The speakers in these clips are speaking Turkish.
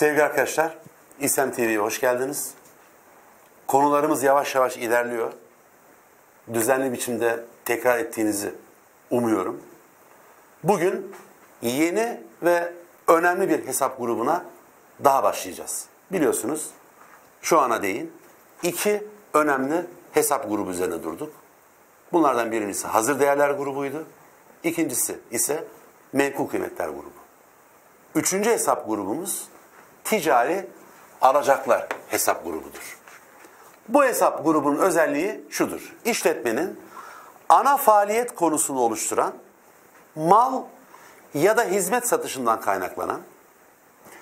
Sevgili arkadaşlar, İSEM TV'ye hoş geldiniz. Konularımız yavaş yavaş ilerliyor. Düzenli biçimde tekrar ettiğinizi umuyorum. Bugün yeni ve önemli bir hesap grubuna daha başlayacağız. Biliyorsunuz şu ana değin iki önemli hesap grubu üzerine durduk. Bunlardan birincisi hazır değerler grubuydu. İkincisi ise menkul kıymetler grubu. Üçüncü hesap grubumuz ticari alacaklar hesap grubudur. Bu hesap grubunun özelliği şudur. İşletmenin ana faaliyet konusunu oluşturan mal ya da hizmet satışından kaynaklanan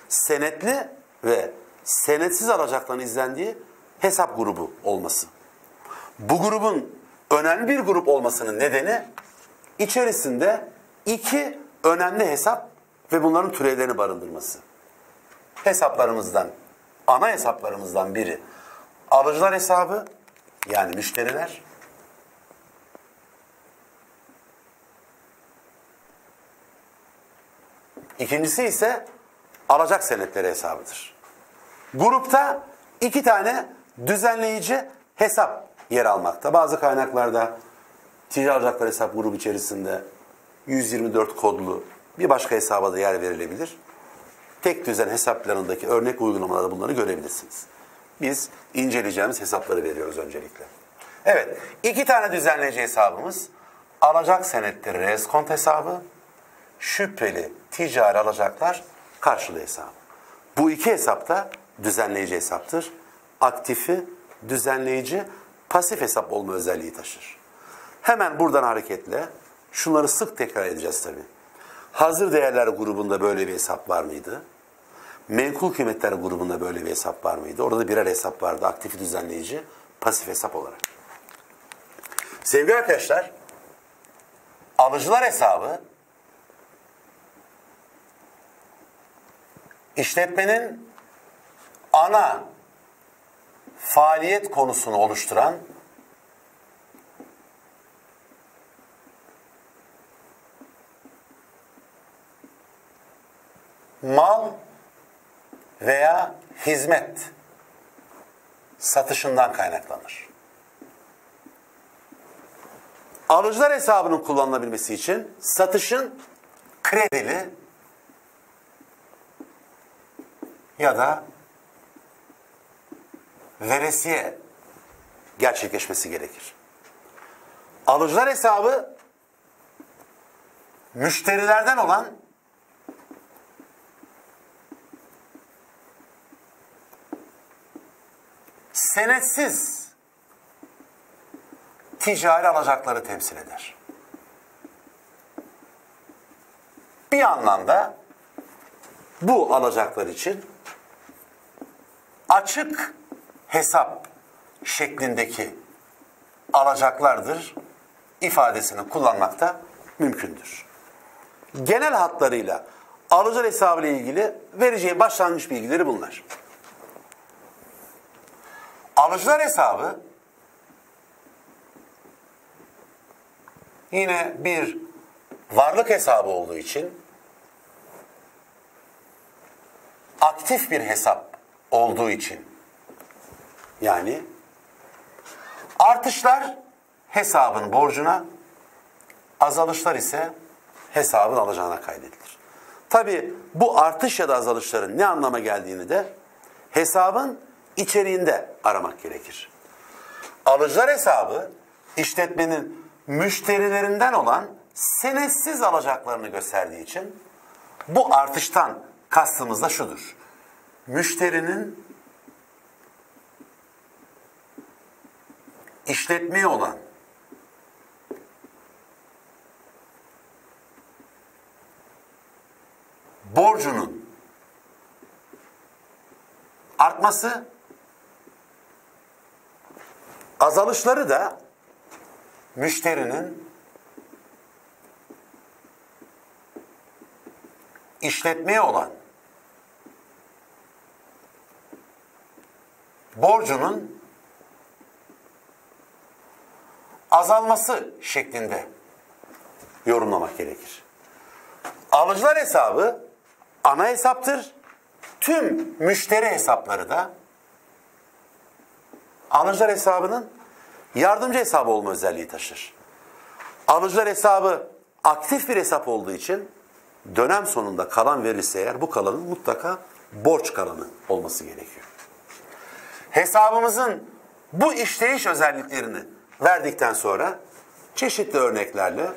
senetli ve senetsiz alacakların izlendiği hesap grubu olması. Bu grubun önemli bir grup olmasının nedeni içerisinde iki önemli hesap ve bunların türevlerini barındırması. Hesaplarımızdan, ana hesaplarımızdan biri alıcılar hesabı yani müşteriler. İkincisi ise alacak senetleri hesabıdır. Grupta iki tane düzenleyici hesap yer almakta. Bazı kaynaklarda ticari alacaklar hesap grubu içerisinde 124 kodlu bir başka hesaba da yer verilebilir. Tek düzen hesaplarındaki örnek uygulamalarda bunları görebilirsiniz. Biz inceleyeceğimiz hesapları veriyoruz öncelikle. Evet, iki tane düzenleyici hesabımız. Alacak senetleri reskont hesabı, şüpheli ticari alacaklar karşılığı hesabı. Bu iki hesapta düzenleyici hesaptır. Aktifi, düzenleyici, pasif hesap olma özelliği taşır. Hemen buradan hareketle şunları sık tekrar edeceğiz tabii. Hazır değerler grubunda böyle bir hesap var mıydı? Menkul kıymetler grubunda böyle bir hesap var mıydı? Orada birer hesap vardı. Aktif düzenleyici, pasif hesap olarak. Sevgili arkadaşlar, alıcılar hesabı işletmenin ana faaliyet konusunu oluşturan mal veya hizmet satışından kaynaklanır. Alıcılar hesabının kullanılabilmesi için satışın kredili ya da veresiye gerçekleşmesi gerekir. Alıcılar hesabı müşterilerden olan senetsiz ticari alacakları temsil eder. Bir anlamda bu alacaklar için açık hesap şeklindeki alacaklardır ifadesini kullanmakta mümkündür. Genel hatlarıyla alıcı hesabı ile ilgili vereceği başlangıç bilgileri bunlar. Alıcılar hesabı yine bir varlık hesabı olduğu için aktif bir hesap olduğu için yani artışlar hesabın borcuna azalışlar ise hesabın alacağına kaydedilir. Tabi bu artış ya da azalışların ne anlama geldiğini de hesabın içeriğinde aramak gerekir. Alıcılar hesabı işletmenin müşterilerinden olan senetsiz alacaklarını gösterdiği için bu artıştan kastımız da şudur. Müşterinin işletmeye olan borcunun artması azalışları da müşterinin işletmeye olan borcunun azalması şeklinde yorumlamak gerekir. Alıcılar hesabı ana hesaptır. tüm müşteri hesapları da alıcılar hesabının yardımcı hesabı olma özelliği taşır. Alıcılar hesabı aktif bir hesap olduğu için dönem sonunda kalan verirse eğer bu kalanın mutlaka borç kalanı olması gerekiyor. Hesabımızın bu işleyiş özelliklerini verdikten sonra çeşitli örneklerle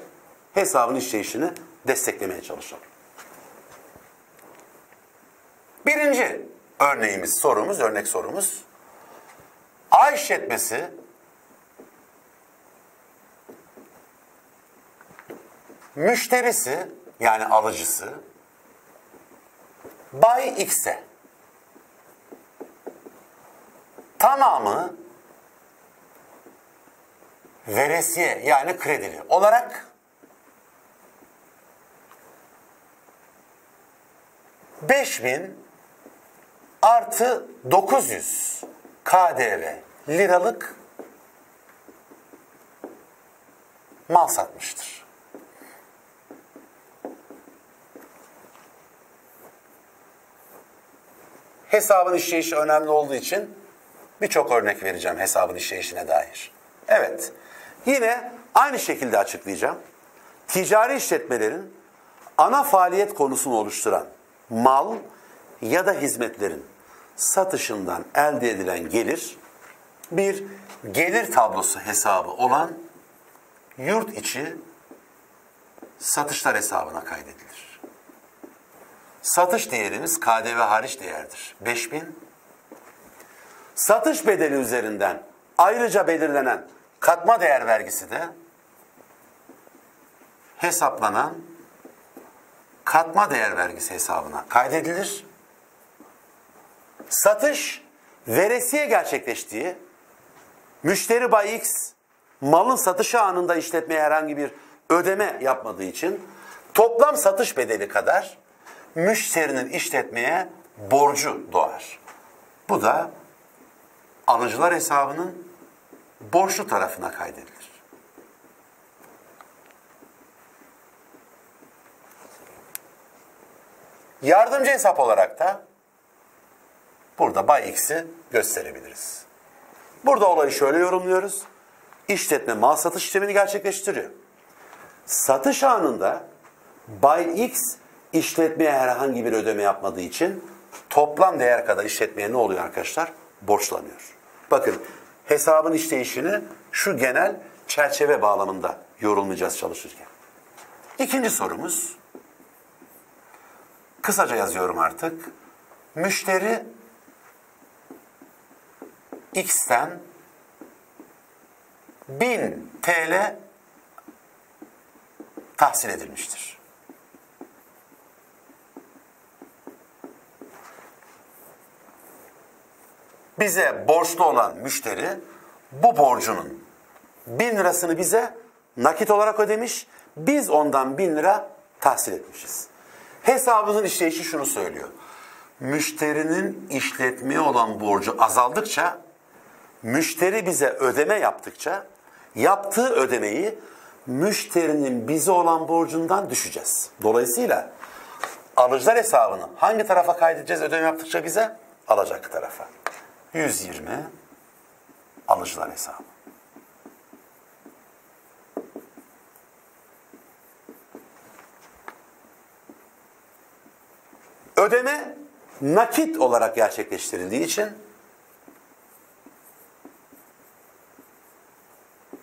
hesabın işleyişini desteklemeye çalışalım. Birinci örneğimiz, sorumuz, örnek sorumuz. A işletmesi müşterisi yani alıcısı Bay X'e tamamı veresiye yani kredili olarak beş bin artı 900 KDV liralık mal satmıştır. Hesabın işleyişi önemli olduğu için birçok örnek vereceğim hesabın işleyişine dair. Evet, yine aynı şekilde açıklayacağım. Ticari işletmelerin ana faaliyet konusunu oluşturan mal ya da hizmetlerin satışından elde edilen gelir bir gelir tablosu hesabı olan yurt içi satışlar hesabına kaydedilir. Satış değerimiz KDV hariç değerdir. 5000. Satış bedeli üzerinden ayrıca belirlenen katma değer vergisi de hesaplanan katma değer vergisi hesabına kaydedilir. Satış veresiye gerçekleştiği müşteri Bay X malın satışı anında işletmeye herhangi bir ödeme yapmadığı için toplam satış bedeli kadar müşterinin işletmeye borcu doğar. Bu da alıcılar hesabının borçlu tarafına kaydedilir. Yardımcı hesap olarak da burada Bay X'i gösterebiliriz. Burada olayı şöyle yorumluyoruz. İşletme mal satış işlemini gerçekleştiriyor. Satış anında Bay X işletmeye herhangi bir ödeme yapmadığı için toplam değer kadar işletmeye ne oluyor arkadaşlar? Borçlanıyor. Bakın hesabın işleyişini şu genel çerçeve bağlamında yorumlayacağız çalışırken. İkinci sorumuz kısaca yazıyorum artık. Müşteri X'ten 1000 TL tahsil edilmiştir. Bize borçlu olan müşteri bu borcunun 1000 lirasını bize nakit olarak ödemiş. Biz ondan 1000 lira tahsil etmişiz. Hesabımızın işleyişi şunu söylüyor. Müşterinin işletmeye olan borcu azaldıkça, müşteri bize ödeme yaptıkça, yaptığı ödemeyi müşterinin bize olan borcundan düşeceğiz. Dolayısıyla alıcılar hesabını hangi tarafa kaydedeceğiz ödeme yaptıkça bize? Alacak tarafa. 120 alıcılar hesabı. Ödeme nakit olarak gerçekleştirildiği için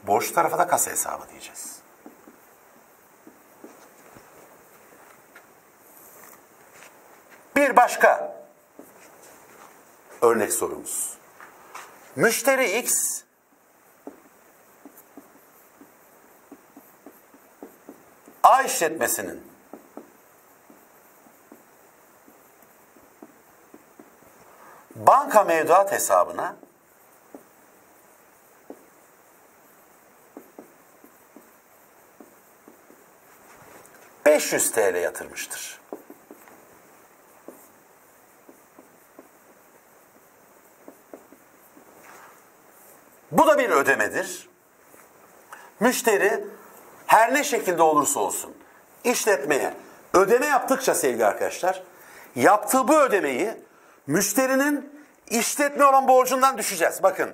borç tarafa da kasa hesabı diyeceğiz. Bir başka örnek sorumuz. Müşteri X A işletmesinin banka mevduat hesabına ...500 TL yatırmıştır. Bu da bir ödemedir. Müşteri her ne şekilde olursa olsun işletmeye ödeme yaptıkça sevgili arkadaşlar yaptığı bu ödemeyi müşterinin işletme olan borcundan düşeceğiz. Bakın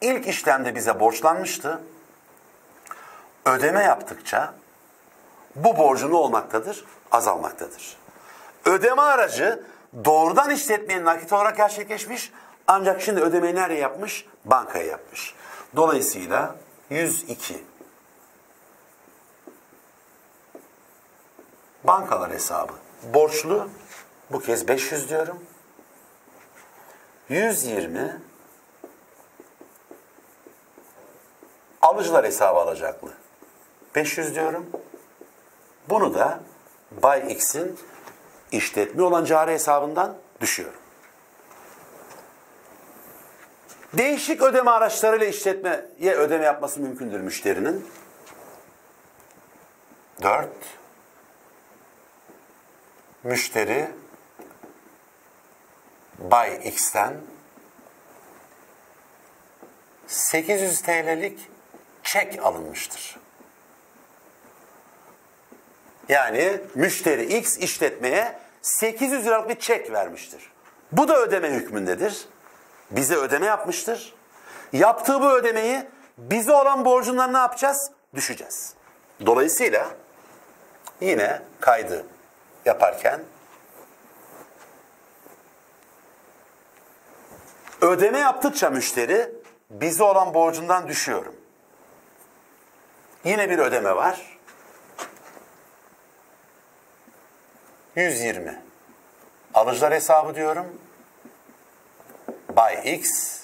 ilk işlemde bize borçlanmıştı. Ödeme yaptıkça bu borcu ne olmaktadır? Azalmaktadır. Ödeme aracı doğrudan işletmenin nakit olarak gerçekleşmiş ancak şimdi ödemeyi nereye yapmış? Bankaya yapmış. Dolayısıyla 102 bankalar hesabı borçlu bu kez 500 diyorum. 120 alıcılar hesabı alacaklı. 500 diyorum. Bunu da Bay X'in işletme olan cari hesabından düşüyorum. Değişik ödeme araçlarıyla işletmeye ödeme yapması mümkündür müşterinin. 4 müşteri Bay X'ten 800 TL'lik çek alınmıştır. Yani müşteri X işletmeye 800 liralık bir çek vermiştir. Bu da ödeme hükmündedir. Bize ödeme yapmıştır. Yaptığı bu ödemeyi bize olan borcundan ne yapacağız? Düşeceğiz. Dolayısıyla yine kaydı yaparken ödeme yaptıkça müşteri bize olan borcundan düşüyorum. Yine bir ödeme var. 120. Alıcılar hesabı diyorum. Bay X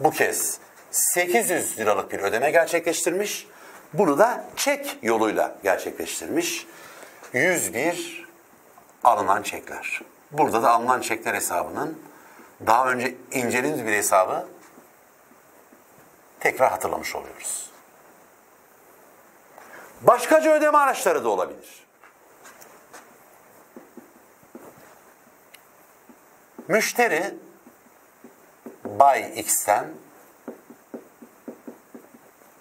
bu kez 800 liralık bir ödeme gerçekleştirmiş. Bunu da çek yoluyla gerçekleştirmiş. 101 alınan çekler. Burada da alınan çekler hesabının daha önce incelediğimiz bir hesabı tekrar hatırlamış oluyoruz. Başkaca ödeme araçları da olabilir. Müşteri Bay X'ten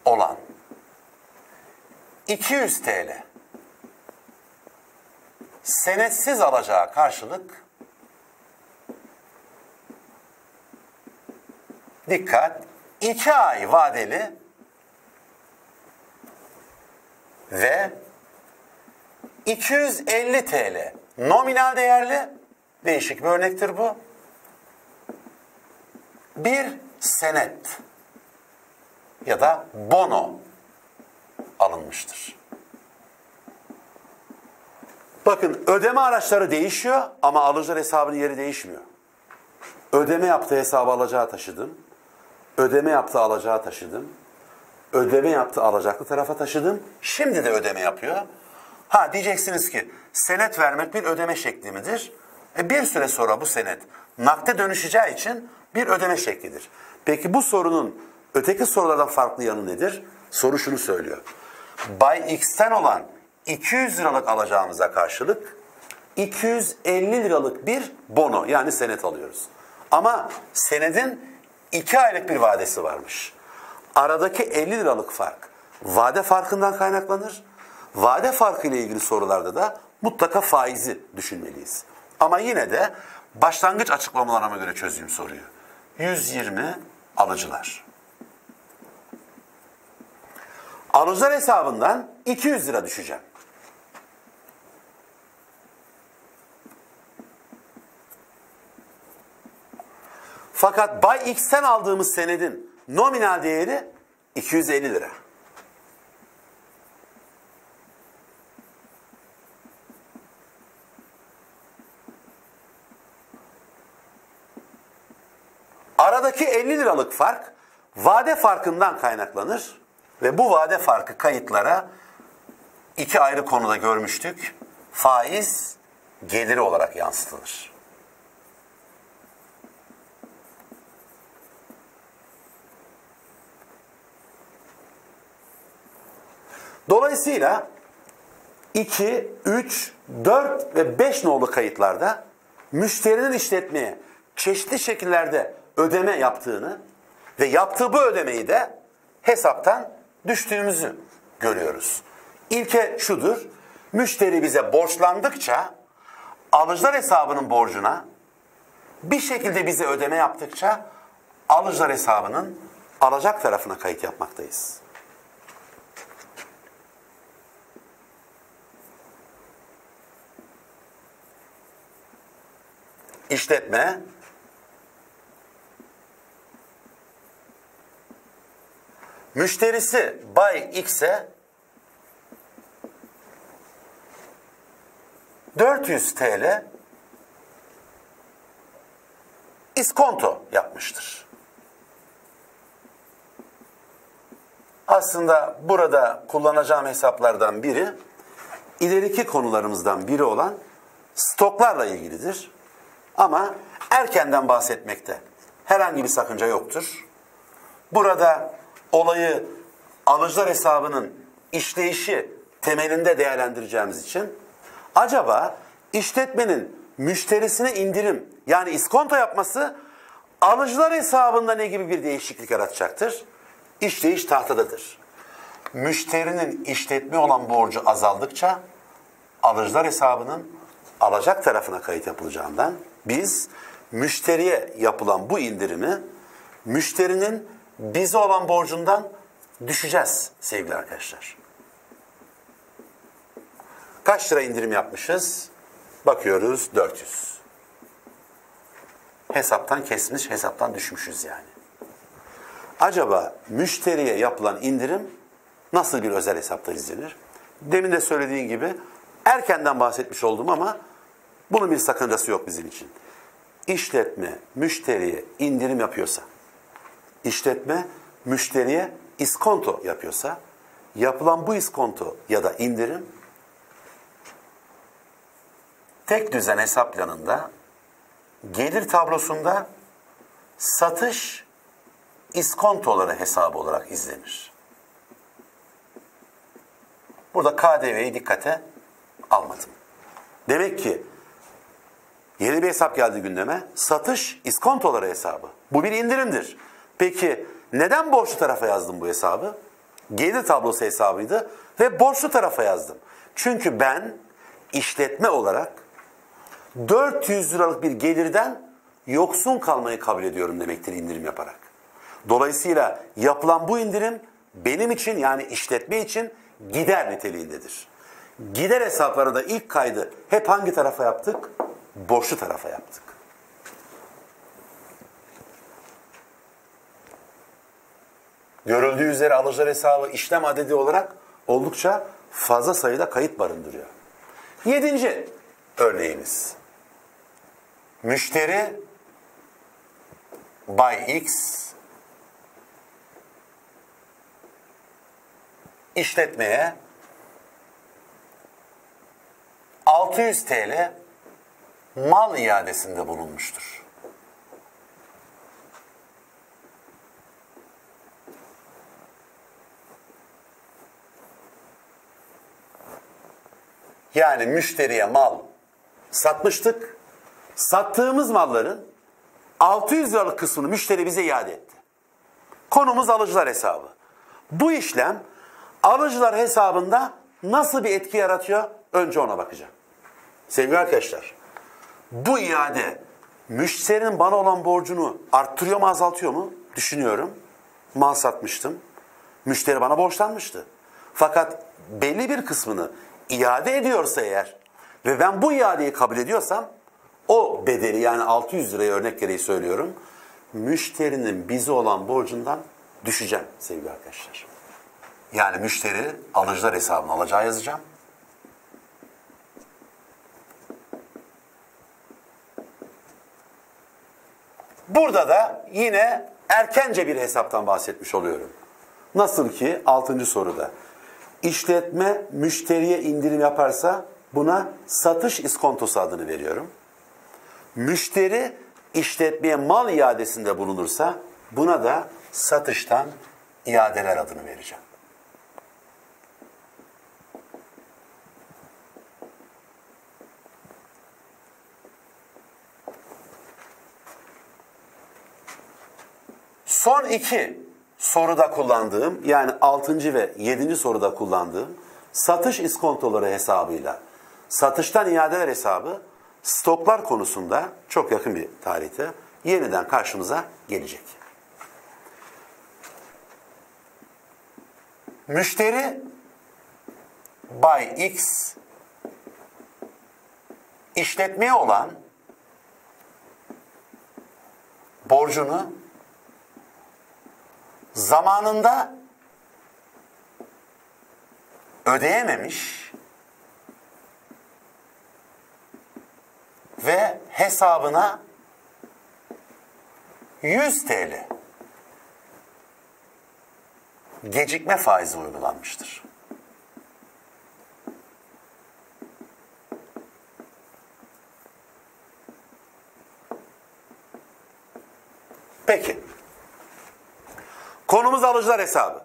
olan 200 TL senetsiz alacağı karşılık dikkat 2 ay vadeli ve 250 TL nominal değerli değişik bir örnektir bu. Bir senet ya da bono alınmıştır. Bakın ödeme araçları değişiyor ama alıcılar hesabının yeri değişmiyor. Ödeme yaptığı hesabı alacağı taşıdım. Ödeme yaptığı alacağı taşıdım. Ödeme yaptığı alacaklı tarafa taşıdım. Şimdi de ödeme yapıyor. Ha diyeceksiniz ki senet vermek bir ödeme şekli midir? E bir süre sonra bu senet nakde dönüşeceği için bir ödeme şeklidir. Peki bu sorunun öteki sorulardan farklı yanı nedir? Soru şunu söylüyor. Bay X'ten olan 200 liralık alacağımıza karşılık 250 liralık bir bono yani senet alıyoruz. Ama senedin 2 aylık bir vadesi varmış. Aradaki 50 liralık fark vade farkından kaynaklanır. Vade farkı ile ilgili sorularda da mutlaka faizi düşünmeliyiz. Ama yine de başlangıç açıklamalarıma göre çözeyim soruyu. 120 alıcılar. Alıcılar hesabından 200 lira düşeceğim. Fakat Bay X'ten aldığımız senedin nominal değeri 250 lira. Aradaki 50 liralık fark vade farkından kaynaklanır ve bu vade farkı kayıtlara iki ayrı konuda görmüştük. Faiz geliri olarak yansıtılır. Dolayısıyla 2, 3, 4 ve 5 nolu kayıtlarda müşterinin işletmeye çeşitli şekillerde ödeme yaptığını ve yaptığı bu ödemeyi de hesaptan düştüğümüzü görüyoruz. İlke şudur, müşteri bize borçlandıkça alıcılar hesabının borcuna bir şekilde bize ödeme yaptıkça alıcılar hesabının alacak tarafına kayıt yapmaktayız. İşletme müşterisi Bay X'e 400 TL iskonto yapmıştır. Aslında burada kullanacağım hesaplardan biri ileriki konularımızdan biri olan stoklarla ilgilidir. Ama erkenden bahsetmekte herhangi bir sakınca yoktur. Burada olayı alıcılar hesabının işleyişi temelinde değerlendireceğimiz için acaba işletmenin müşterisine indirim yani iskonto yapması alıcılar hesabında ne gibi bir değişiklik yaratacaktır? İşleyiş tahtadadır. Müşterinin işletme olan borcu azaldıkça alıcılar hesabının alacak tarafına kayıt yapılacağından biz müşteriye yapılan bu indirimi müşterinin bize olan borcundan düşeceğiz sevgili arkadaşlar. Kaç lira indirim yapmışız? Bakıyoruz 400. Hesaptan kesmiş, hesaptan düşmüşüz yani. Acaba müşteriye yapılan indirim nasıl bir özel hesapta izlenir? Demin de söylediğin gibi erkenden bahsetmiş oldum ama bunun bir sakıncası yok bizim için. İşletme müşteriye indirim yapıyorsa, işletme müşteriye iskonto yapıyorsa, yapılan bu iskonto ya da indirim tek düzen hesap planında gelir tablosunda satış iskontoları hesabı olarak izlenir. Burada KDV'yi dikkate almadım. Demek ki yeni bir hesap geldi gündeme. Satış iskontoları hesabı. Bu bir indirimdir. Peki neden borçlu tarafa yazdım bu hesabı? Gelir tablosu hesabıydı ve borçlu tarafa yazdım. Çünkü ben işletme olarak 400 liralık bir gelirden yoksun kalmayı kabul ediyorum demektir indirim yaparak. Dolayısıyla yapılan bu indirim benim için yani işletme için gider niteliğindedir. Gider hesapları da ilk kaydı hep hangi tarafa yaptık? Borçlu tarafa yaptık. Görüldüğü üzere alıcılar hesabı işlem adedi olarak oldukça fazla sayıda kayıt barındırıyor. Yedinci örneğimiz. Müşteri Bay X işletmeye 600 TL mal iadesinde bulunmuştur. Yani müşteriye mal satmıştık. Sattığımız malların 600 liralık kısmını müşteri bize iade etti. Konumuz alıcılar hesabı. Bu işlem alıcılar hesabında nasıl bir etki yaratıyor? Önce ona bakacağım. Sevgili arkadaşlar, bu iade müşterinin bana olan borcunu arttırıyor mu azaltıyor mu? Düşünüyorum. Mal satmıştım. Müşteri bana borçlanmıştı. Fakat belli bir kısmını iade ediyorsa eğer ve ben bu iadeyi kabul ediyorsam o bedeli yani 600 liraya örnek gereği söylüyorum. Müşterinin bize olan borcundan düşeceğim sevgili arkadaşlar. Yani müşteri alıcılar hesabını alacağı yazacağım. Burada da yine erkence bir hesaptan bahsetmiş oluyorum. Nasıl ki 6. soruda işletme müşteriye indirim yaparsa buna satış iskontosu adını veriyorum. Müşteri işletmeye mal iadesinde bulunursa buna da satıştan iadeler adını vereceğim. Son iki soruda kullandığım yani altıncı ve yedinci soruda kullandığım satış iskontoları hesabıyla satıştan iadeler hesabı stoklar konusunda çok yakın bir tarihte yeniden karşımıza gelecek. Müşteri Bay X işletmeye olan borcunu zamanında ödeyememiş ve hesabına 100 TL gecikme faizi uygulanmıştır. Peki. Konumuz alıcılar hesabı.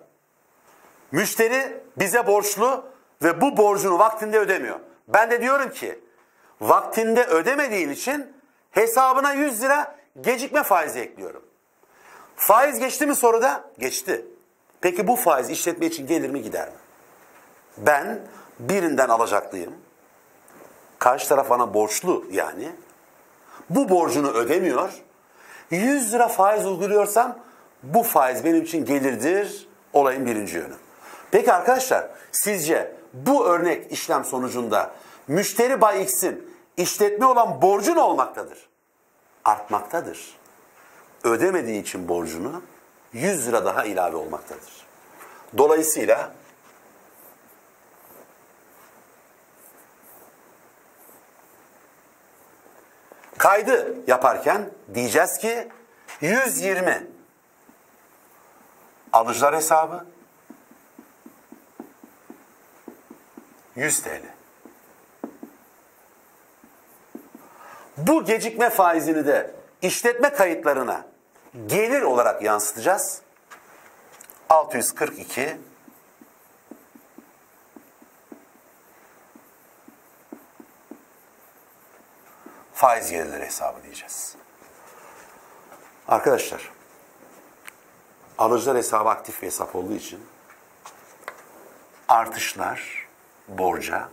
Müşteri bize borçlu ve bu borcunu vaktinde ödemiyor. Ben de diyorum ki vaktinde ödemediğin için hesabına 100 lira gecikme faizi ekliyorum. Faiz geçti mi soruda? Geçti. Peki bu faiz işletme için gelir mi gider mi? Ben birinden alacaklıyım. Karşı taraf bana borçlu yani. Bu borcunu ödemiyor. 100 lira faiz uyguluyorsam bu faiz benim için gelirdir olayın birinci yönü. Peki arkadaşlar sizce bu örnek işlem sonucunda müşteri Bay X'in işletme olan borcu ne olmaktadır? Artmaktadır. Ödemediği için borcunu 100 lira daha ilave olmaktadır. Dolayısıyla kaydı yaparken diyeceğiz ki 120 alıcılar hesabı 100 TL. Bu gecikme faizini de işletme kayıtlarına gelir olarak yansıtacağız. 642 faiz gelirleri hesabı diyeceğiz. Arkadaşlar alıcılar hesabı aktif bir hesap olduğu için artışlar borca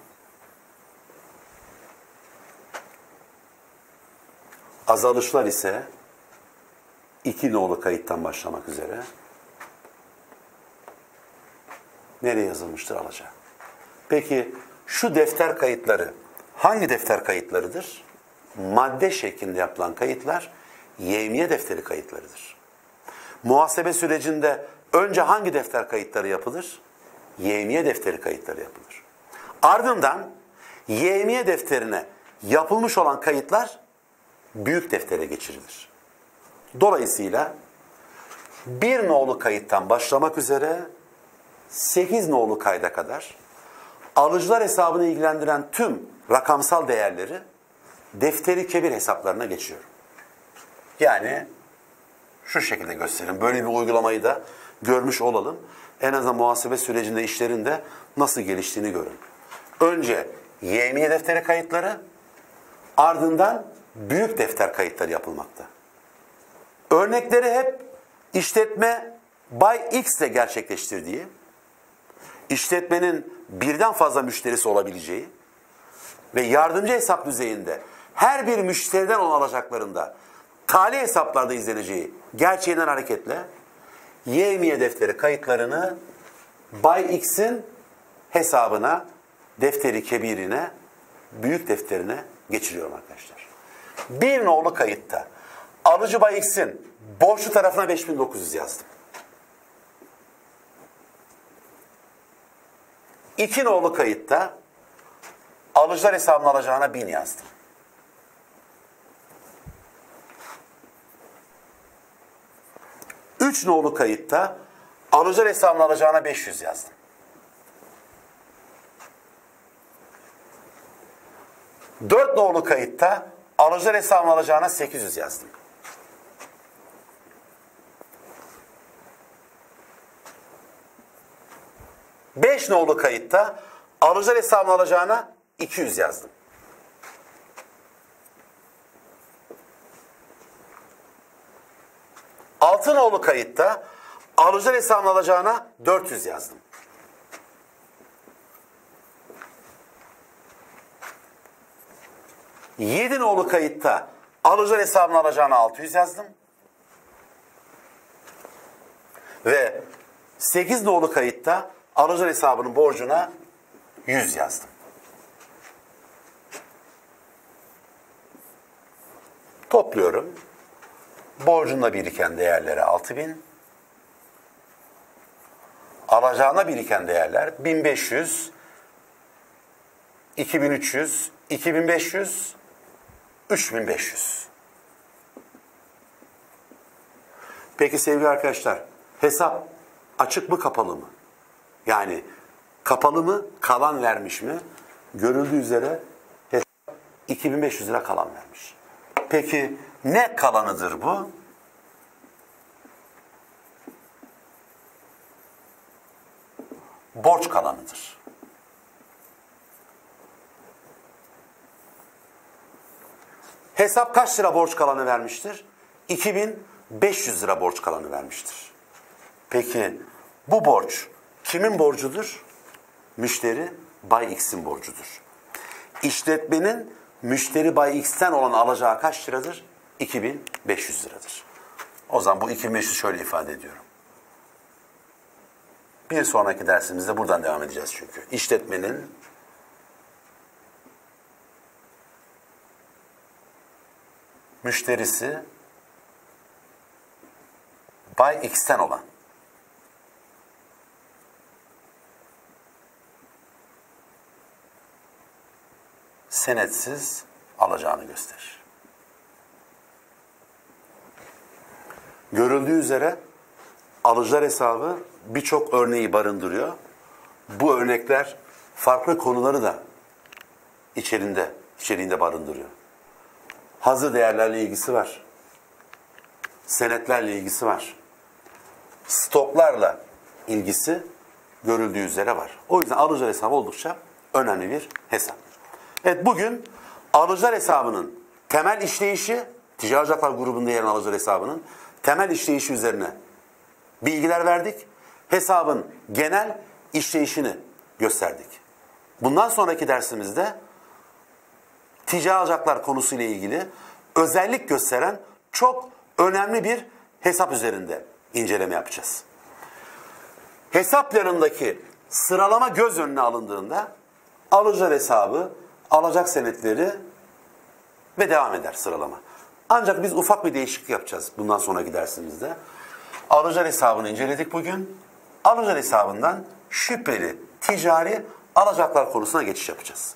azalışlar ise iki nolu kayıttan başlamak üzere nereye yazılmıştır alacağı. Peki şu defter kayıtları hangi defter kayıtlarıdır? Madde şeklinde yapılan kayıtlar yevmiye defteri kayıtlarıdır. Muhasebe sürecinde önce hangi defter kayıtları yapılır? Yevmiye defteri kayıtları yapılır. Ardından yevmiye defterine yapılmış olan kayıtlar büyük deftere geçirilir. Dolayısıyla bir nolu kayıttan başlamak üzere 8 nolu kayda kadar alıcılar hesabını ilgilendiren tüm rakamsal değerleri defteri kebir hesaplarına geçiyor. Yani şu şekilde göstereyim. Böyle bir uygulamayı da görmüş olalım. En azından muhasebe sürecinde işlerinde nasıl geliştiğini görün. Önce yevmiye defteri kayıtları ardından büyük defter kayıtları yapılmakta. Örnekleri hep işletme Bay X ile gerçekleştirdiği, işletmenin birden fazla müşterisi olabileceği ve yardımcı hesap düzeyinde her bir müşteriden olan alacaklarında tali hesaplarda izleneceği gerçeğinden hareketle yevmiye defteri kayıtlarını Bay X'in hesabına, defteri kebirine, büyük defterine geçiriyorum arkadaşlar. Bir nolu kayıtta alıcı Bay X'in borçlu tarafına 5900 yazdım. İki nolu kayıtta alıcılar hesabını alacağına 1000 yazdım. Üç nolu kayıtta alıcılar hesabını alacağına 500 yazdım. Dört nolu kayıtta alıcılar hesabını alacağına 800 yazdım. Beş nolu kayıtta alıcılar hesabını alacağına 200 yazdım. Altı nolu kayıtta alıcılar hesabını alacağına 400 yazdım. 7 nolu kayıtta alıcılar hesabını alacağını 600 yazdım. Ve 8 nolu kayıtta alıcılar hesabının borcuna 100 yazdım. Topluyorum. Borcunda biriken değerleri 6000. Alacağına biriken değerler 1500, 2300, 2500, 3500. Peki sevgili arkadaşlar, hesap açık mı kapalı mı? Yani kapalı mı, kalan vermiş mi? Görüldüğü üzere hesap 2500 lira kalan vermiş. Peki ne kalanıdır bu? Borç kalanıdır. Hesap kaç lira borç kalanı vermiştir? 2500 lira borç kalanı vermiştir. Peki bu borç kimin borcudur? Müşteri Bay X'in borcudur. İşletmenin müşteri Bay X'ten olan alacağı kaç liradır? 2500 liradır. O zaman bu 2500 şöyle ifade ediyorum. Bir sonraki dersimizde buradan devam edeceğiz çünkü. İşletmenin müşterisi Bay X'ten olan senetsiz alacağını gösterir. Görüldüğü üzere alıcılar hesabı birçok örneği barındırıyor. Bu örnekler farklı konuları da içerinde, içeriğinde barındırıyor. Hazır değerlerle ilgisi var. Senetlerle ilgisi var. Stoklarla ilgisi görüldüğü üzere var. O yüzden alıcılar hesabı oldukça önemli bir hesap. Evet bugün alıcılar hesabının temel işleyişi, ocaklar grubunda yer alan alıcılar hesabının temel işleyişi üzerine bilgiler verdik. Hesabın genel işleyişini gösterdik. Bundan sonraki dersimizde ticari alacaklar konusuyla ilgili özellik gösteren çok önemli bir hesap üzerinde inceleme yapacağız. Hesap planındaki sıralama göz önüne alındığında alıcılar hesabı, alacak senetleri ve devam eder sıralama. Ancak biz ufak bir değişiklik yapacağız bundan sonraki dersimizde. Alıcılar hesabını inceledik bugün. Alıcılar hesabından şüpheli ticari alacaklar konusuna geçiş yapacağız.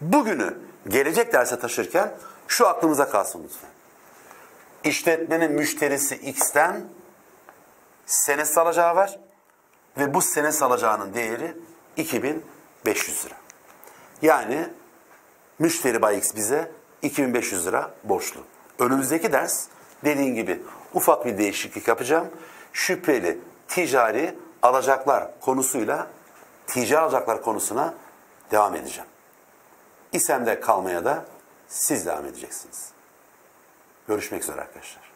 Bugünü gelecek derse taşırken şu aklımıza kalsın lütfen. İşletmenin müşterisi X'ten senet alacağı var ve bu senet alacağının değeri 2500 lira. Yani müşteri Bay X bize 2500 lira borçlu. Önümüzdeki ders dediğin gibi ufak bir değişiklik yapacağım. Şüpheli ticari alacaklar konusuyla ticari alacaklar konusuna devam edeceğim. İsem'de kalmaya da siz devam edeceksiniz. Görüşmek üzere arkadaşlar.